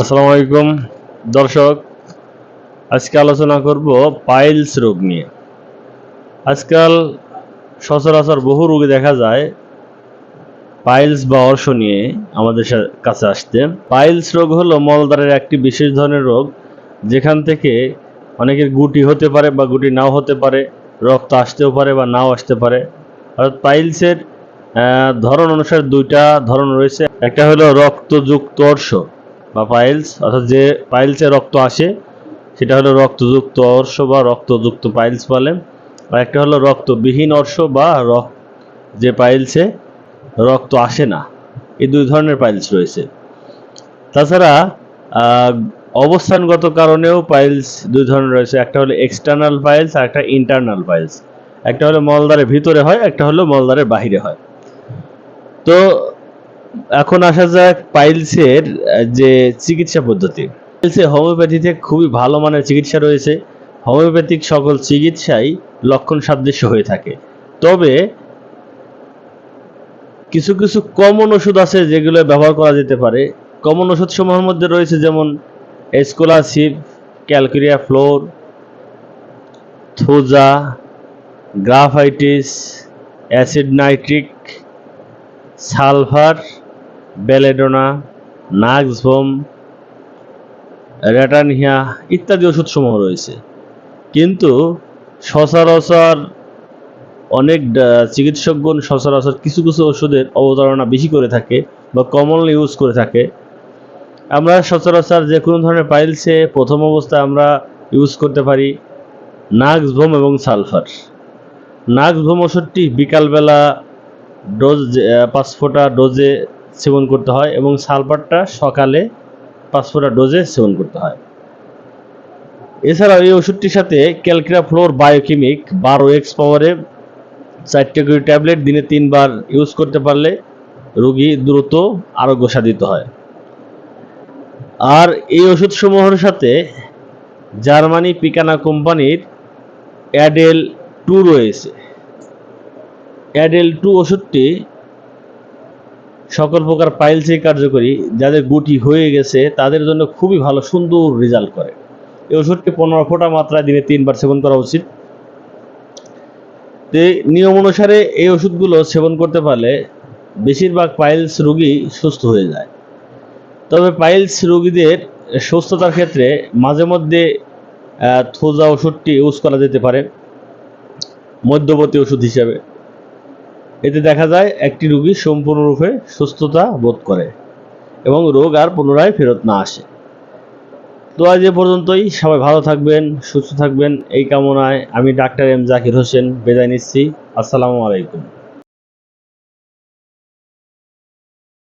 আসসালামু আলাইকুম। দর্শক, আজকে আলোচনা করব পাইলস রোগ নিয়ে। আজকাল সচরাচর বহু রোগী দেখা যায় পাইলস বা অর্শ নিয়ে আমাদের কাছে আসতে। পাইলস রোগ হলো মলদ্বারের একটি বিশেষ ধরনের রোগ, যেখান থেকে অনেকের গুটি হতে পারে বা গুটি নাও হতে পারে, রক্ত আসতেও পারে বা নাও আসতে পারে। অর্থাৎ পাইলসের ধরন অনুসারে দুইটা ধরন রয়েছে। একটা হলো রক্তযুক্ত অর্শ। বা পাইলস অর্থাৎ যে পাইলসে রক্ত আসে, সেটা হলো রক্তযুক্ত অর্শ বা রক্তযুক্ত পাইলস বলে আর একটা হলো রক্তবিহীন অর্শ বা রক্ত, যে পাইলসে রক্ত আসে না। এই দুই ধরনের পাইলস রয়েছে। তাছাড়া অবস্থানগত কারণেও পাইলস দুই ধরনের রয়েছে। একটা হলো এক্সটার্নাল পাইলস আর একটা ইন্টারনাল পাইলস একটা হলো মলদ্বারের ভিতরে হয়, একটা হলো মলদ্বারের বাহিরে হয়। তো এখন আসা যাক পাইলসের যে চিকিৎসা পদ্ধতি। পাইলসে হোমিওপ্যাথিতে খুবই ভালো মানের চিকিৎসা রয়েছে। হোমিওপ্যাথিক সকল চিকিৎসাই লক্ষণ সাদৃশ্য হয়ে থাকে। তবে কিছু কিছু কমন ওষুধ আছে যেগুলো ব্যবহার করা যেতে পারে। কমন ওষুধ সমূহের মধ্যে রয়েছে যেমন এসকোলাসিভ, calcarea fluor, thuja, graphites, acid nitric sulphur belladonna nux vomica ratanhia ইত্যাদি ওষুধসমূহ রয়েছে। কিন্তু সচরাচর অনেক চিকিৎসকগণ সচরাচর কিছু কিছু ওষুধের অবতারণা বেশি করে থাকে বা কমনলি ইউজ করে থাকে। আমরা সচরাচর যে কোনো ধরনের পাইলসে প্রথম অবস্থায় আমরা ইউজ করতে পারি নাক্সভোম এবং সালফার নাক্সভোম ওষুধটি বিকালবেলা ডোজ পাঁচ ফোঁটা ডোজে সেবন করতে হয় এবং সালফারটা সকালে পাঁচ ফোঁটা ডোজে সেবন করতে হয়। এছাড়াও এই ওষুধটির সাথে ক্যালকিরা ফ্লোর বায়োকেমিক বারো এক্স পাওয়ারে চারটে করে ট্যাবলেট দিনে তিনবার ইউজ করতে পারলে রোগী দ্রুত আরোগ্য সাধিত হয়। আর এই ওষুধসমূহের সাথে জার্মানি পিকানা কোম্পানির অ্যাডেল টু রয়েছে। অ্যাডেল টু ওষুধটি সকল প্রকার পাইলসে কার্যকরী, যাদের গুটি হয়ে গেছে, তাদের জন্য খুবই ভালো, সুন্দর রেজাল্ট করে। এই ওষুধটি পনেরো ফোঁটা মাত্রায় দিনে তিনবার সেবন করা উচিত। নিয়ম অনুসারে এই ওষুধগুলো সেবন করতে পারলে বেশিরভাগ পাইলস রোগী সুস্থ হয়ে যায়। তবে পাইলস রোগীদের সুস্থতার ক্ষেত্রে মাঝে মধ্যে থোজা ওষুধটি ইউজ করা যেতে পারে, মধ্যবর্তী ওষুধ হিসাবে। এতে দেখা যায় একটি রোগী সম্পূর্ণরূপে সুস্থতা বোধ করে এবং রোগ আর পুনরায় ফেরত না আসে। তো আজ এ পর্যন্তই। সবাই ভালো থাকবেন, সুস্থ থাকবেন। এই কামনায় আমি ডাক্তার এম জাকির হোসেন, বেদায় নিচ্ছি। আসসালামু আলাইকুম।